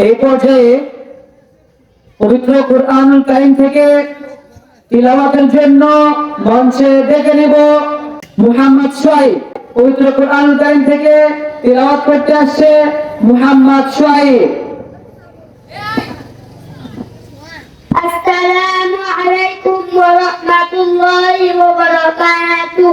এই পর্যায়ে পবিত্র কোরআন কাইম থেকে তিলাবাতের জন্য মঞ্চে ডেকে নেব মুহাম্মদ সোয়াইব পবিত্র কোরআন কাইম থেকে তিলাবাত করতে আসছে মুহাম্মদ সোয়াইব আসসালামু আলাইকুম ওয়া রাহমাতুল্লাহি ওয়া বারাকাতুহু।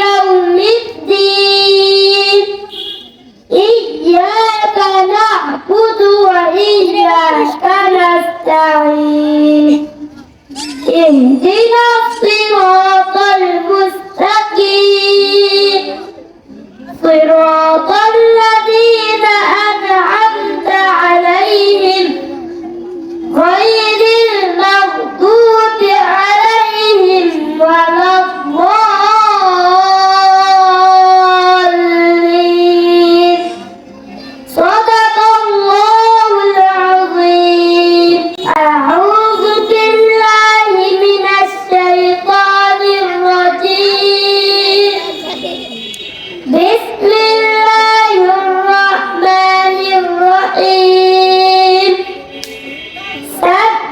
نستعين اهدنا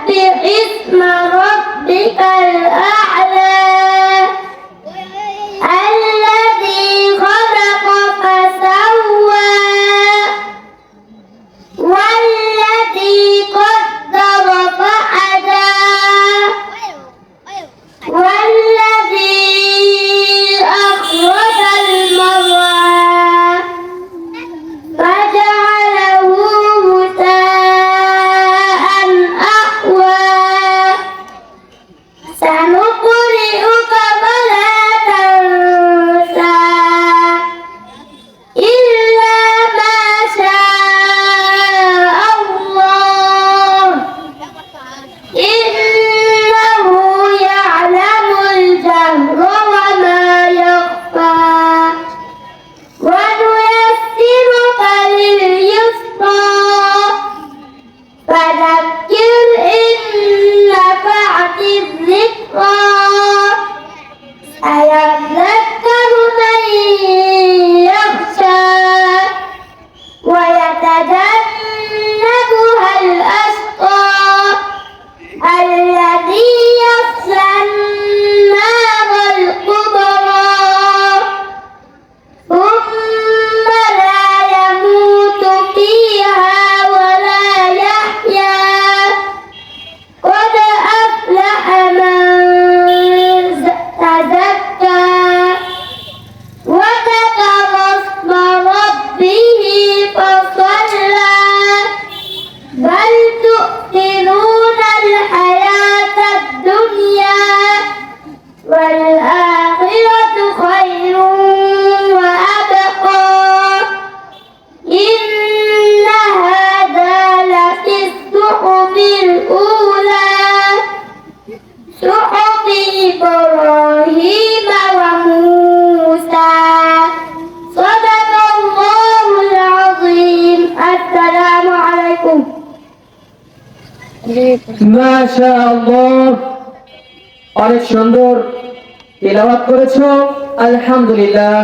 سبح تؤثرون الحياة الدنيا والآخرة خير وأبقى. إن هذا لفي الصحف الأولى. صحف إبراهيم অনেক সুন্দর তিলাওয়াত করেছ আলহামদুলিল্লাহ।